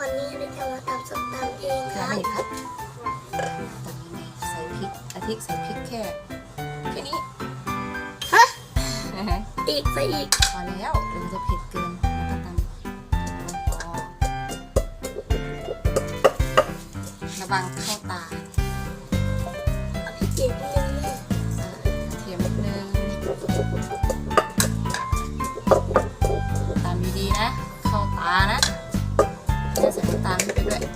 วันนี้เราจะมาทำส้มตำเองคค่ะรับไม่ครับตักยังไงใส่พริกอาทิตย์ใส่พริกแค่แค่นี้ฮะพออีกใส่อีกแล้วเดี๋ยวมันจะเผ็ดเกินแล้วก็ตำพอระวังเข้าตาเอาพริกอีกนิดนึง ด้วย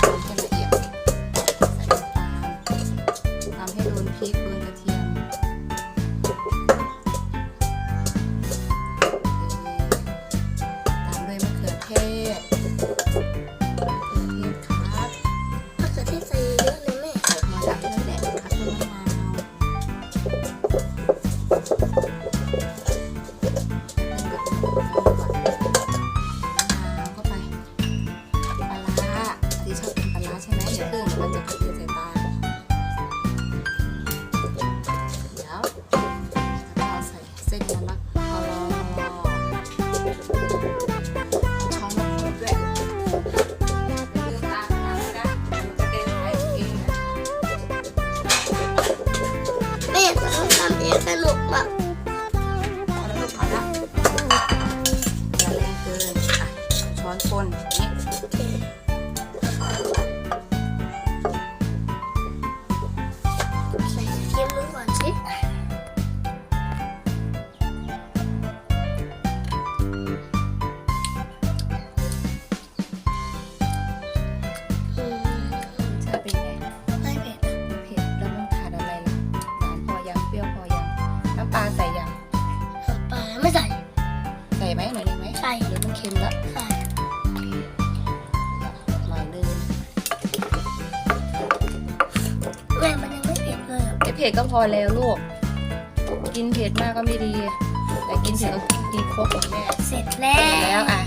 ทำให้ละเอียดใส่น้ำตาลทำให้โดนพริกเลย ใช่ไหมเดี๋ยวเพิ่งมันจะกระเทียมใส่ตาเดี๋ยวแล้วเอาใส่เส้นมะละกอช่อน้ำมันด้วยเรื่องตาน้ำนะเดี๋ยวจะเดินไปเองนะแม่ก็ต้องทำเองสนุกแบบพอแล้วลูกพอแล้วอย่าแรงเกินอะช้อนคนอย่างนี้ ค็มแล้วใส่หน่อยนึงแม่มันยังไม่เผ็ดเลยอะไม่เผ็ดก็พอแล้วลูก กินเผ็ดมากก็ไม่ดี แต่กินเผ็ดก็กินครบของแม่ เสร็จแล้แล้ววอะ